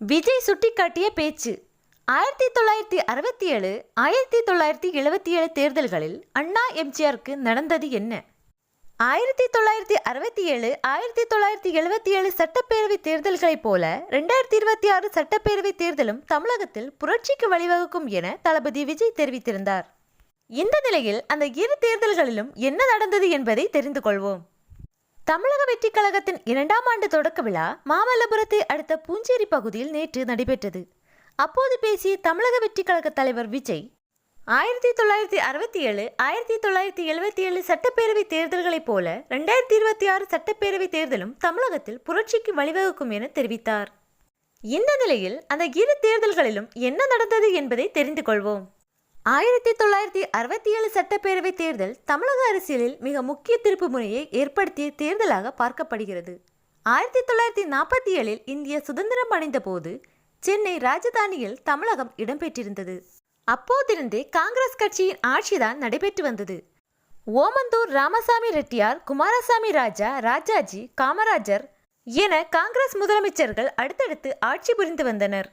விஜய் சுட்டிக்காட்டிய பேச்சு. ஆயிரத்தி தொள்ளாயிரத்தி அறுபத்தி ஏழு ஆயிரத்தி தொள்ளாயிரத்தி எழுபத்தி ஏழு தேர்தல்களில் அண்ணா எம்ஜிஆருக்கு நடந்தது என்ன? ஆயிரத்தி தொள்ளாயிரத்தி அறுபத்தி ஏழு ஆயிரத்தி தொள்ளாயிரத்தி எழுபத்தி ஏழு சட்டப்பேரவை தேர்தல்களைப் போல ரெண்டாயிரத்தி இருபத்தி ஆறு சட்டப்பேரவை தேர்தலும் தமிழகத்தில் புரட்சிக்கு வழிவகுக்கும் என தளபதி விஜய் தெரிவித்திருந்தார். இந்த நிலையில் அந்த இரு தேர்தல்களிலும் என்ன நடந்தது என்பதை தெரிந்து கொள்வோம். தமிழக வெற்றிக் கழகத்தின் இரண்டாம் ஆண்டு தொடக்க விழா மாமல்லபுரத்தை அடுத்த பூஞ்சேரி பகுதியில் நேற்று நடைபெற்றது. அப்போது பேசிய தமிழக வெற்றிக் கழக தலைவர் விஜய் ஆயிரத்தி தொள்ளாயிரத்தி அறுபத்தி ஏழு ஆயிரத்தி தொள்ளாயிரத்தி எழுபத்தி ஏழு சட்டப்பேரவை தேர்தல்களைப் போல ரெண்டாயிரத்தி இருபத்தி ஆறு சட்டப்பேரவை தேர்தலும் தமிழகத்தில் புரட்சிக்கு வழிவகுக்கும் என தெரிவித்தார். இந்த நிலையில் அந்த இரு தேர்தல்களிலும் என்ன நடந்தது என்பதை தெரிந்து கொள்வோம். ஆயிரத்தி தொள்ளாயிரத்தி அறுபத்தி ஏழு சட்டப்பேரவை தேர்தல் தமிழக அரசியலில் மிக முக்கிய திருப்பு முறையை ஏற்படுத்திய தேர்தலாக பார்க்கப்படுகிறது. ஆயிரத்தி தொள்ளாயிரத்தி நாற்பத்தி ஏழில் இந்திய சுதந்திரம் அடைந்த போது சென்னை ராஜதானியில் தமிழகம் இடம்பெற்றிருந்தது. அப்போதிருந்தே காங்கிரஸ் கட்சியின் ஆட்சிதான் நடைபெற்று வந்தது. ஓமந்தூர் ராமசாமி ரெட்டியார் குமாரசாமி ராஜா ராஜாஜி காமராஜர் என காங்கிரஸ் முதலமைச்சர்கள் அடுத்தடுத்து ஆட்சி புரிந்து வந்தனர்.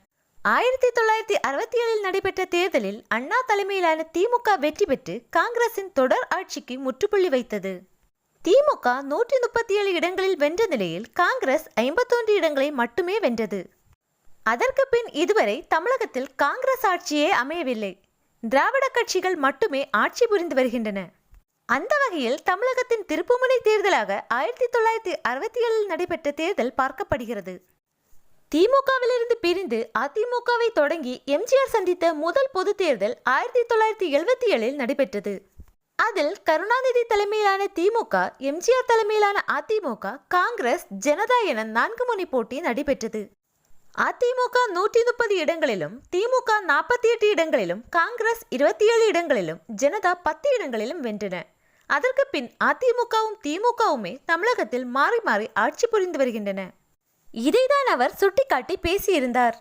ஆயிரத்தி தொள்ளாயிரத்தி அறுபத்தி ஏழில் நடைபெற்ற தேர்தலில் அண்ணா தலைமையிலான திமுக வெற்றி பெற்று காங்கிரசின் தொடர் ஆட்சிக்கு முற்றுப்புள்ளி வைத்தது. திமுக நூற்றி முப்பத்தி ஏழு இடங்களில் வென்ற நிலையில் காங்கிரஸ் ஐம்பத்தொன்று இடங்களை மட்டுமே வென்றது. அதற்கு பின் இதுவரை தமிழகத்தில் காங்கிரஸ் ஆட்சியே அமையவில்லை. திராவிட கட்சிகள் மட்டுமே ஆட்சி புரிந்து வருகின்றன. அந்த வகையில் தமிழகத்தின் திருப்புமுனை தேர்தலாக ஆயிரத்தி தொள்ளாயிரத்தி அறுபத்தி ஏழில் நடைபெற்ற தேர்தல் பார்க்கப்படுகிறது. திமுகவிலிருந்து பிரிந்து அதிமுகவை தொடங்கி எம்ஜிஆர் சந்தித்த முதல் பொது தேர்தல் ஆயிரத்தி தொள்ளாயிரத்தி எழுபத்தி ஏழில் நடைபெற்றது. அதில் கருணாநிதி தலைமையிலான திமுக எம்ஜிஆர் தலைமையிலான அதிமுக காங்கிரஸ் ஜனதா என நான்கு முனை போட்டி நடைபெற்றது. அதிமுக நூற்றி முப்பது இடங்களிலும் திமுக நாற்பத்தி எட்டு இடங்களிலும் காங்கிரஸ் இருபத்தி ஏழு இடங்களிலும் ஜனதா பத்து இடங்களிலும் வென்றன. அதற்கு பின் அதிமுகவும் திமுகவுமே தமிழகத்தில் மாறி மாறி ஆட்சி புரிந்து வருகின்றன. இதைதான் அவர் சுட்டிக்காட்டி பேசியிருந்தார்.